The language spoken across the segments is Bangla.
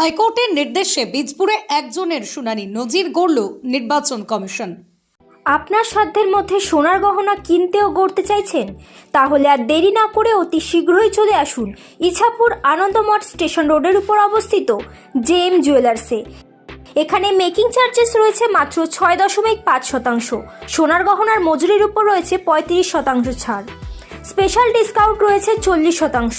হাইকোর্টের নির্দেশে বীজপুরে একজনের শুনানি। নজির গড়ল নির্বাচন কমিশন। আপনার সাধ্যের মধ্যে সোনার গহনা কিনতেও গড়তে চাইছেন? তাহলে আর দেরি না করে অতি শীঘ্রই চলে আসুন ইছাপুর আনন্দমঠ স্টেশন রোডের উপর অবস্থিত জে এম জুয়েলার্সে। এখানে মেকিং চার্জেস রয়েছে মাত্র ছয় দশমিক পাঁচ শতাংশ। সোনার গহনার মজুরির উপর রয়েছে পঁয়ত্রিশ শতাংশ ছাড়। স্পেশাল ডিসকাউন্ট রয়েছে চল্লিশ শতাংশ।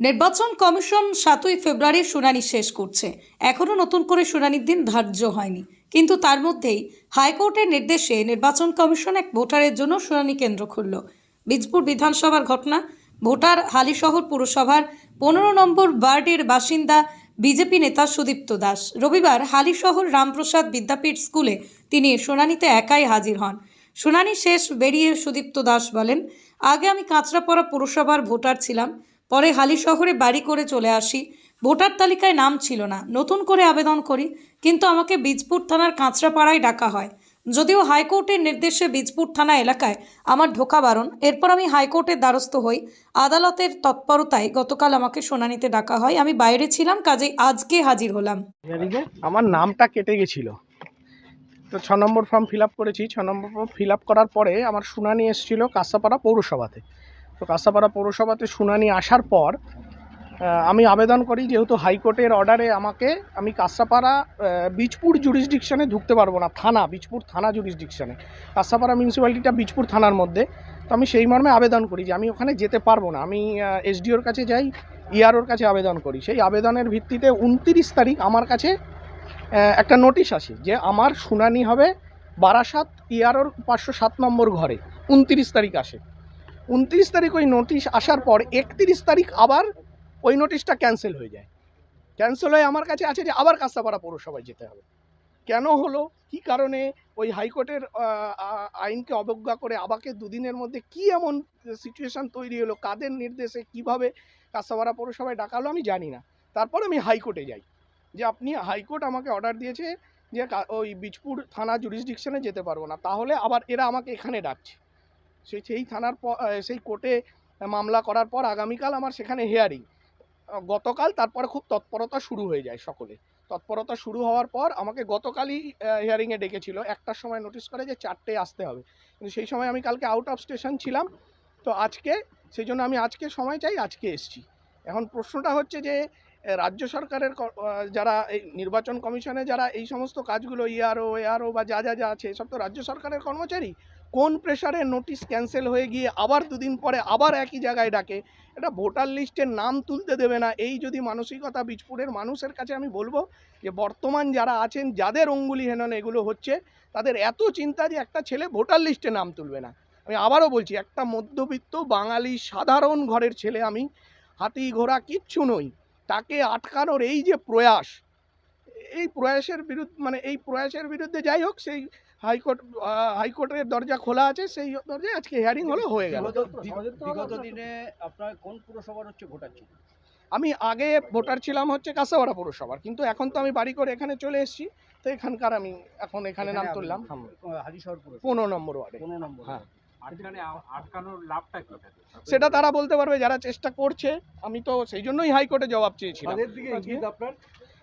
নির্বাচন কমিশন সাতই ফেব্রুয়ারি শুনানি শেষ করছে। এখনও নতুন করে শুনানির দিন ধার্য হয়নি। কিন্তু তার মধ্যেই হাইকোর্টের নির্দেশে নির্বাচন কমিশন এক ভোটারের জন্য শুনানি কেন্দ্র খুলল। বীজপুর বিধানসভার ঘটনা, ভোটার হালিশহর পুরসভার পনেরো নম্বর ওয়ার্ডের বাসিন্দা বিজেপি নেতা সুদীপ্ত দাস। রবিবার হালিশহর রামপ্রসাদ বিদ্যাপীঠ স্কুলে তিনি শুনানিতে একাই হাজির হন। শুনানি শেষ বেরিয়ে সুদীপ্ত দাস বলেন, আগে আমি কাঁচরাপাড়া পুরসভার ভোটার ছিলাম। পরে হালি শহরে বাড়ি করে চলে আসি। ভোটার তালিকায় নাম ছিল না। নতুন করে আবেদন করি, কিন্তু আমাকে বীজপুর থানার কাঁচরাপাড়ায় ডাকা হয়। যদিও হাইকোর্টের নির্দেশে বীজপুর থানা এলাকায় আমার ঢোকা বারণ, এরপর আমি হাইকোর্টের দ্বারস্থ হই। আদালতের তৎপরতায় গতকাল আমাকে শুনানিতে ডাকা হয়। আমি বাইরে ছিলাম, কাজেই আজকে হাজির হলাম। আমার নামটা কেটে গেছিল। তো ছ নম্বর ফর্ম ফিল করেছি। ছ নম্বর ফর্ম ফিল করার পরে আমার শুনানি এসেছিল কাঁসাপাড়া পৌরসভাতে তো কাঁসাপাড়া পৌরসভাতে শুনানি আসার পর আমি আবেদন করি যেহেতু হাইকোর্টের অর্ডারে আমাকে আমি কাঁসাপাড়া আহ, বীজপুর জুরিসডিকশনে ঢুকতে পারব না থানা বীজপুর থানা জুরিসডিকশনে কাঁসাপাড়া মিউনিসিপ্যালিটিটা বীজপুর থানার মধ্যে। তো আমি সেই মর্মে আবেদন করি যে আমি ওখানে যেতে পারব না। আমি এসডিওর কাছে যাই ইআরওর কাছে আবেদন করি। সেই আবেদনের ভিত্তিতে উনতিরিশ তারিখ আমার কাছে একটা নোটিশ আসে যে আমার শুনানি হবে বারাসাত ইয়ারোর পাঁচশো সাত নম্বর ঘরে। উনতিরিশ তারিখ আসে। উনত্রিশ তারিখ ওই নোটিশ আসার পর একত্রিশ তারিখ আবার ওই নোটিশটা ক্যান্সেল হয়ে যায়। ক্যান্সেল হয়ে আমার কাছে আছে যে আবার কাস্তাপাড়া পৌরসভায় যেতে হবে। কেন হলো? কি কারণে? ওই হাইকোর্টের আইনকে অবজ্ঞা করে আবাকে দুদিনের মধ্যে কি এমন সিচুয়েশন তৈরি হলো? কাদের নির্দেশে কীভাবে কাস্তাপাড়া পৌরসভায় ডাকালো আমি জানি না। তারপর আমি হাইকোর্টে যাই। যে আপনি, হাইকোর্ট আমাকে অর্ডার দিয়েছে যে ওই বিজপুর থানা জুরিসডিকশনে যেতে পারব না। তাহলে আবার এরা আমাকে এখানে ডাকছে। সেই সেই থানার সেই কোর্টে মামলা করার পর আগামীকাল আমার সেখানে হেয়ারিং গতকাল তারপরে খুব তৎপরতা শুরু হয়ে যায় সকলে। তৎপরতা শুরু হওয়ার পর আমাকে গতকালই হিয়ারিংয়ে ডেকেছিল। একটার সময় নোটিশ করে যে চারটে আসতে হবে। কিন্তু সেই সময় আমি কালকে আউট অফ স্টেশন ছিলাম। তো আজকে সেই জন্য আমি আজকে সময় চাই, আজকে এসছি। এখন প্রশ্নটা হচ্ছে যে রাজ্য সরকারের যারা এই নির্বাচন কমিশনে যারা এই সমস্ত কাজগুলো ইআরও এআরও বা যা যা যা আছে সব তো রাজ্য সরকারের কর্মচারী? কোন প্রেশারে নোটিশ ক্যান্সেল হয়ে গিয়ে আবার দুদিন পরে আবার একই জায়গায় ডাকে? এটা ভোটার লিস্টের নাম তুলতে দেবে না। এই যদি মানসিকতা বীজপুরের মানুষের কাছে আমি বলব যে, বর্তমান যারা আছেন, যাদের অঙ্গুলি হেনন এগুলো হচ্ছে, তাদের এত চিন্তা যে একটা ছেলে ভোটার লিস্টে নাম তুলবে না। আমি আবারও বলছি, একটা মধ্যবিত্ত বাঙালি সাধারণ ঘরের ছেলে আমি, হাতি ঘোড়া কিচ্ছু নই, তাকে আটকানোর এই যে প্রয়াস, এই প্রয়াসের বিরুদ্ধে মানে এই প্রয়াসের বিরুদ্ধে যাই হোক, সেই হাইকোর্ট হাইকোর্টের দরজা খোলা আছে সেই দরজায় আজকে হিয়ারিং হলো হয়ে গেল। বিগত- দিনে আপনার কোন পুরসভার হচ্ছে ভোটার ছিল? আমি আগে ভোটার ছিলাম হচ্ছে কাঁসাপাড়া পৌরসভার কিন্তু এখন তো আমি বাড়ি করে এখানে চলে এসেছি তো এখানকার আমি এখন এখানে নাম তুললাম। পনেরো নম্বর ওয়ার্ডে। পনেরো নম্বর হ্যাঁ। সেটা তারা বলতে পারবে যারা চেষ্টা করছে আমি তো সেই জন্যই হাইকোর্টে জবাব চেয়েছিলাম।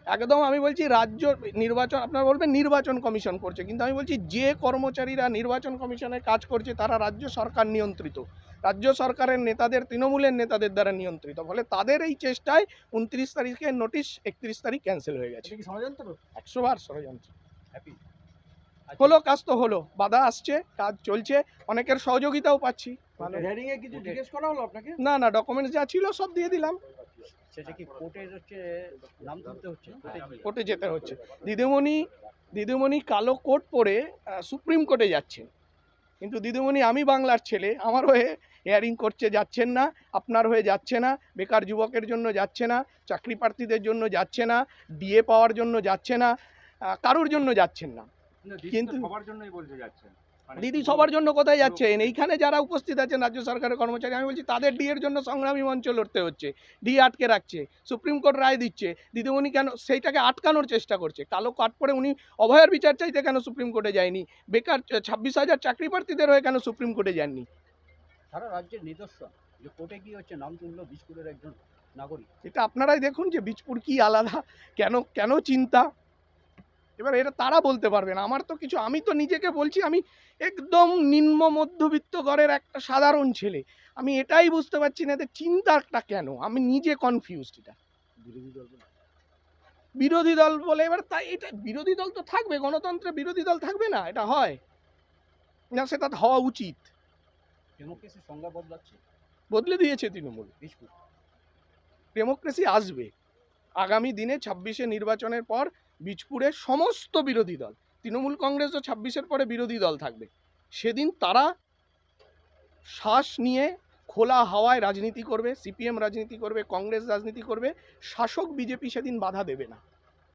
একদম আমি বলছি রাজ্য নির্বাচন আপনারা বলবেন নির্বাচন কমিশন করছে কিন্তু আমি বলছি যে কর্মচারীরা নির্বাচন কমিশনে কাজ করছে তারা রাজ্য সরকার নিয়ন্ত্রিত। রাজ্য সরকারের নেতাদের তৃণমূলের নেতাদের দ্বারা নিয়ন্ত্রিত ফলে তাদের এই চেষ্টায় উনত্রিশ তারিখে নোটিশ একত্রিশ তারিখ ক্যান্সেল হয়ে গেছে। একশো বার ষড়যন্ত্র? হলো কাজ তো হলো বাধা আসছে কাজ চলছে অনেকের সহযোগিতাও পাচ্ছি। না না ডকুমেন্টস যা ছিল সব দিয়ে দিলাম। সেটা কি কোর্টের হচ্ছে নাম তুলতে হচ্ছে? কোর্টে যেতে হচ্ছে। দিদিমণি দিদিমণি কালো কোট পরে সুপ্রিম কোর্টে যাচ্ছেন। কিন্তু দিদিমণি আমি বাংলার ছেলে আমার হয়ে হেয়ারিং করছে যাচ্ছেন না আপনার হয়ে যাচ্ছে না বেকার যুবকের জন্য যাচ্ছে না চাকরি প্রার্থীদের জন্য যাচ্ছে না ডিএ পাওয়ার জন্য যাচ্ছে না কারোর জন্য যাচ্ছেন না। কিন্তু সবার জন্যই বলতে যাচ্ছেন। দিদি সবার জন্য কোথায় যাচ্ছেন? এইখানে যারা উপস্থিত আছেন রাজ্য সরকারের কর্মচারী আমি বলছি তাদের ডিএর জন্য সংগ্রামী মঞ্চ লড়তে হচ্ছে ডি আটকে রাখছে সুপ্রিম কোর্ট রায় দিচ্ছে দিদিমণি কেন সেইটাকে আটকানোর চেষ্টা করছে কালো কাট পরে উনি অভয়ের বিচার চাইতে কেন সুপ্রিম কোর্টে যায়নি? বেকার ছাব্বিশ হাজার চাকরি প্রার্থীদের হয়ে কেন সুপ্রিম কোর্টে যাননি? সারা রাজ্যের নিদর্শন যে কোর্টে গিয়ে হচ্ছে নাম তুললো বিস্কুটের একজন নাগরিক। এটা আপনারাই দেখুন যে বীজপুর কি আলাদা কেন কেন চিন্তা? এবার এটা তারা বলতে পারবেন আমার তো কিছু আমি তো নিজেকে বলছি আমি একদম নিম্ন মধ্যবিত্ত ঘরের একটা সাধারণ ছেলে। আমি এটাই বুঝতে পারছি না এদের চিন্তাটা কেন? আমি নিজে কনফিউজড এটা। বিরোধী দল বিরোধী দল বলে এবার তাই এটা বিরোধী দল তো থাকবে গণতন্ত্রে বিরোধী দল থাকবে না এটা হয়। না সেটা হওয়া উচিত। ডেমোক্রেসির সংজ্ঞা বদলাচ্ছে? বদলে দিয়েছে তৃণমূল। ডেমোক্রেসি আসবে। আগামী দিনে ছাব্বিশে নির্বাচনের পর বীজপুরে সমস্ত বিরোধী দল, তৃণমূল কংগ্রেস ও ছাব্বিশের পরে বিরোধী দল থাকবে। সেদিন তারা শ্বাস নিয়ে খোলা হাওয়ায় রাজনীতি করবে, সিপিএম রাজনীতি করবে, কংগ্রেস রাজনীতি করবে, শাসক বিজেপি সেদিন বাধা দেবে না।